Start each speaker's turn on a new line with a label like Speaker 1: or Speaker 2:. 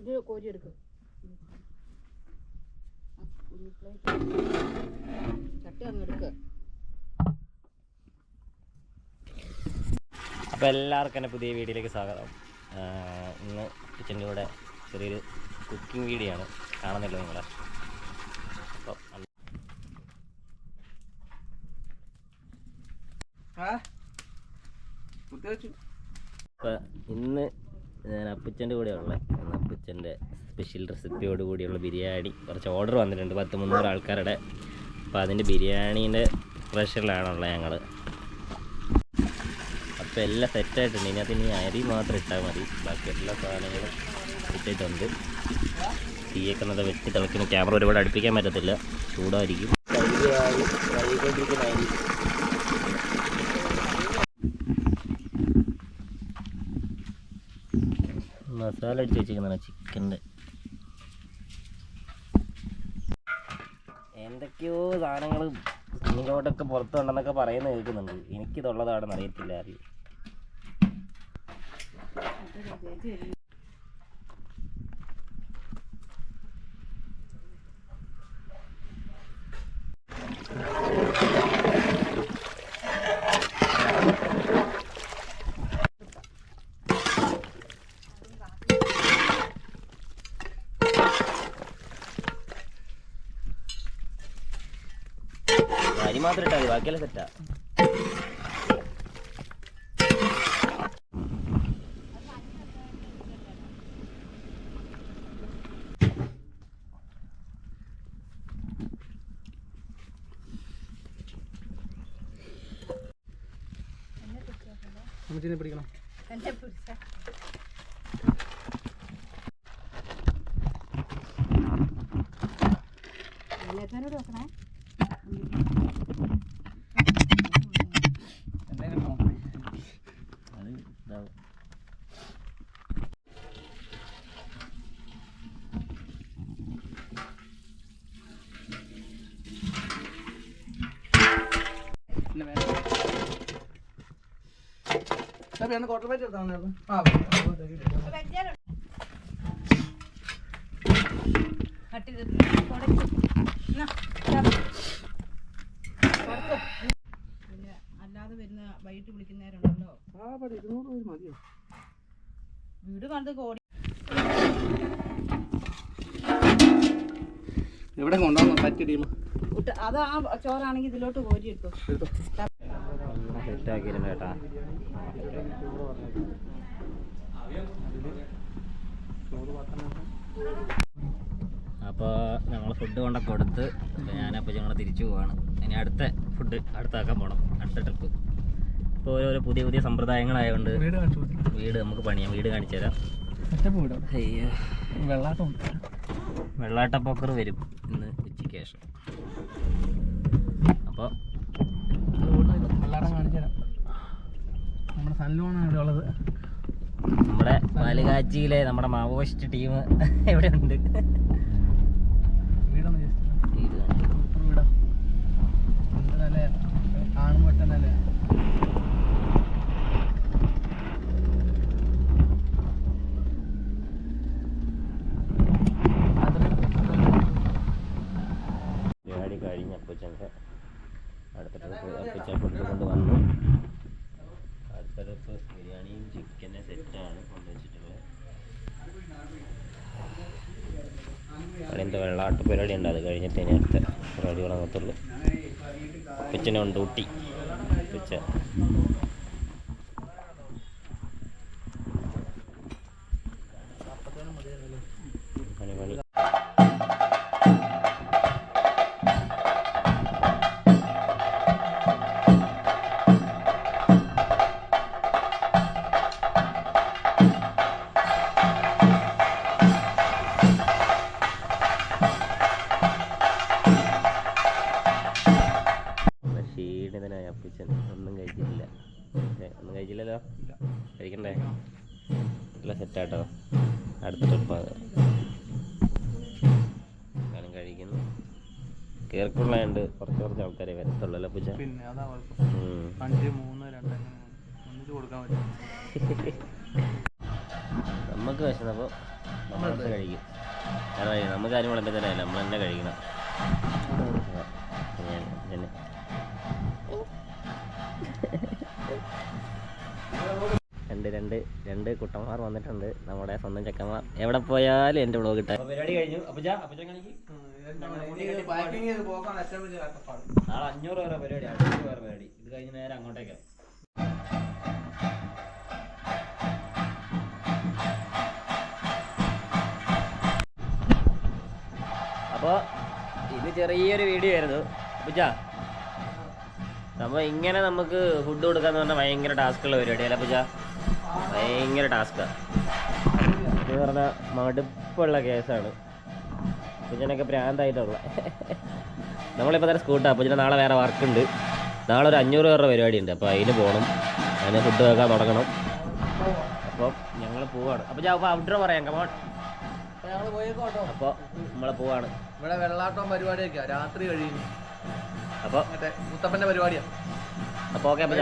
Speaker 1: ഇത് കോരി എടുക്കും. ചട്ടി അങ്ങ് എടുക്കുക
Speaker 2: അപ്പോൾ എല്ലാവർക്കും എന്റെ പുതിയ വീഡിയോയിലേക്ക് സ്വാഗതം. ഇന്ന് കിച്ചന്റെ കൂടെ ചെറിയൊരു കുക്കിംഗ് വീഡിയോ ആണ് കാണുന്നില്ല നിങ്ങളെ. അപ്പം അപ്പോൾ ഇന്ന് ഞാൻ അപ്പച്ചന്റെ കൂടെ ഉള്ളത് അപ്പച്ചന്റെ സ്പെഷ്യൽ റെസിപ്പിയോട് കൂടിയുള്ള ബിരിയാണി. കുറച്ച് ഓർഡർ വന്നിട്ടുണ്ട് പത്ത് മുന്നൂറ് ആൾക്കാരുടെ. അപ്പോൾ അതിന്റെ ബിരിയാണീന്റെ പ്രഷറിലാണുള്ളത് ഞങ്ങൾ അപ്പോൾ എല്ലാം സെറ്റായിട്ടുണ്ട് ഇതിനകത്ത് ഇനി അരി മാത്രം ഇട്ടാൽ മതി. ബാക്കി എല്ലാ സാധനങ്ങളും ഇട്ടിട്ടുണ്ട്. തീയൊക്കെ നല്ല വെട്ടി തിളക്കുന്ന ക്യാമറ ഒരുപാട് അടുപ്പിക്കാൻ പറ്റത്തില്ല. ചൂടായിരിക്കും. മസാല അടിച്ച് വെച്ചിരിക്കുന്നതാണ് ചിക്കന്റെ എന്തൊക്കെയോ സാധനങ്ങൾ ഇങ്ങോട്ടൊക്കെ പുറത്തുണ്ടെന്നൊക്കെ പറയുന്നത് കേൾക്കുന്നുണ്ട്. എനിക്കിതുള്ളതാണെന്ന് അറിയത്തില്ല അറിയും അരി മാത്രം ഇട്ടാ മതി ബാക്കിയെല്ലാം സെറ്റാ
Speaker 3: അമ്മച്ചിനെ പിടിക്കണം.
Speaker 1: എന്നെ പിടിച്ച.
Speaker 3: ക്വാർട്ടർ ആ
Speaker 1: പിന്നെ അല്ലാതെ വരുന്ന വൈകിട്ട് വിളിക്കുന്നവരുണ്ടല്ലോ.
Speaker 3: മതിയോ?
Speaker 1: വീട് കണ്ട് കോടി
Speaker 3: എവിടെ കൊണ്ടുവന്നു? പറ്റിയ
Speaker 1: അത് ആ ചോറാണെങ്കിൽ ഇതിലോട്ട് കോരി
Speaker 3: എടുത്തോ.
Speaker 2: സെറ്റാക്കിയിട്ടുണ്ട് കേട്ടാ. അപ്പോൾ ഞങ്ങൾ ഫുഡ് കൊണ്ടൊക്കെ കൊടുത്ത് ഞാനപ്പോൾ ഞങ്ങൾ തിരിച്ചു പോവാണ്. ഇനി അടുത്ത ഫുഡ് അടുത്താക്കാൻ പോകണം അടുത്ത ട്രിപ്പ് ഇപ്പോൾ ഓരോരോ പുതിയ പുതിയ സമ്പ്രദായങ്ങളായതുകൊണ്ട്
Speaker 3: വീട്
Speaker 2: നമുക്ക് പണിയാം. വീട് കാണിച്ചു തരാം. അയ്യോ.
Speaker 3: വെള്ളാട്ടം
Speaker 2: പോക്കർ വരും ഇന്ന് ഉച്ചയ്ക്ക് ശേഷം. അപ്പോൾ
Speaker 3: വെള്ളാട്ടം കാണിച്ചു തരാം നമ്മുടെ സൺലോണാണ് ഇവിടെ ഉള്ളത്.
Speaker 2: നമ്മുടെ പാലുകാച്ചിയിലെ നമ്മുടെ മാവോയിസ്റ്റ് ടീം എവിടെ ഉണ്ട്.
Speaker 3: കാണുമ്പോൾ തന്നെ. അല്ലേ
Speaker 2: പരിപാടി കഴിഞ്ഞ് അപ്പച്ചന്റെ ട്രിപ്പ് ബിരിയാണിയും ചിക്കനും സെറ്റാണ് കൊണ്ടുവച്ചിട്ടുള്ളത്. അവിടെ വെള്ളാട്ട പരിപാടി ഉണ്ട്. അത് കഴിഞ്ഞിട്ട് ഇനി അടുത്ത പരിപാടി തുടങ്ങത്തുള്ളൂ അപ്പച്ചനെ ഉണ്ട് പണി പണി. ക്ഷീണിതനായ അപ്പച്ചൻ ഒന്നും കഴിച്ചിട്ടില്ല. ഒന്നും കഴിച്ചില്ലല്ലോ? കഴിക്കണ്ടേ? നല്ല സെറ്റാട്ടോ അടുത്ത ട്രിപ്പാണ് കഴിക്കുന്നു. കേൾക്കുള്ളതുണ്ട് കുറച്ച് കുറച്ച് ആൾക്കാരെ വരത്തുള്ളൂ അല്ലേ അപ്പച്ച
Speaker 3: പിന്നെ അതാ കുഴപ്പം.
Speaker 2: ഉം.
Speaker 3: അഞ്ച് മൂന്ന് രണ്ട് ഒന്നിച്ച് കൊടുക്കാൻ പറ്റും
Speaker 2: നമുക്ക് വിശന്നപ്പോൾ നമ്മൾ കഴിക്കും. കാരണം നമുക്ക് കാര്യം വിളമ്പത്തല്ലേ നമ്മൾ തന്നെ കഴിക്കണം. പിന്നെ. രണ്ട് രണ്ട് രണ്ട് കുട്ടന്മാർ വന്നിട്ടുണ്ട്. നമ്മുടെ സ്വന്തം ചെക്കന്മാർ. എവിടെ പോയാലും എന്റെ വ്ളോഗ് കിട്ടാൻ പരിപാടി കഴിഞ്ഞു.
Speaker 3: കഷ്ടപ്പാട്
Speaker 2: നാളെ അഞ്ഞൂറ് പേരെ പരിപാടി അഞ്ഞൂറ് പേരെ പരിപാടി. ഇത് കഴിഞ്ഞ് നേരെ അങ്ങോട്ടേക്കാണ് അപ്പോൾ ഇത് ചെറിയൊരു വീഡിയോ ആയിരുന്നു. അപ്പച്ചാ നമ്മൾ ഇങ്ങനെ നമുക്ക് ഫുഡ് കൊടുക്കാന്ന് പറഞ്ഞാൽ ഭയങ്കര ടാസ്ക്കുള്ള പരിപാടിയല്ല പൂജ ഭയങ്കര ടാസ്ക്കാണ് എന്ന് പറഞ്ഞാൽ മടുപ്പുള്ള കേസാണ്. പൂജനൊക്കെ പ്രാന്തായിട്ടുള്ള നമ്മളിപ്പോൾ തന്നെ സ്കൂട്ടാണ് പൂജന നാളെ വേറെ വർക്കുണ്ട് നാളെ ഒരു അഞ്ഞൂറ് പേരുടെ പരിപാടി ഉണ്ട് അപ്പോൾ അതിന് പോകണം അതിന് ഫുഡ് വെക്കാൻ തുടങ്ങണം. അപ്പോൾ ഞങ്ങൾ പോവാണ്. അപ്പോൾ ഞാൻ അപ്പോൾ ഔട്ട്ഡോർ പറയാം കമോൺ അപ്പോൾ നമ്മൾ പോവാണ്.
Speaker 3: ഇവിടെ വെള്ളാട്ടം പരിപാടിയൊക്കെയാ രാത്രി കഴിയും.
Speaker 2: അപ്പോൾ
Speaker 3: മറ്റേ മുത്തപ്പന്റെ പരിപാടിയാ.
Speaker 2: അപ്പോൾ ഓക്കെ അപ്പോൾ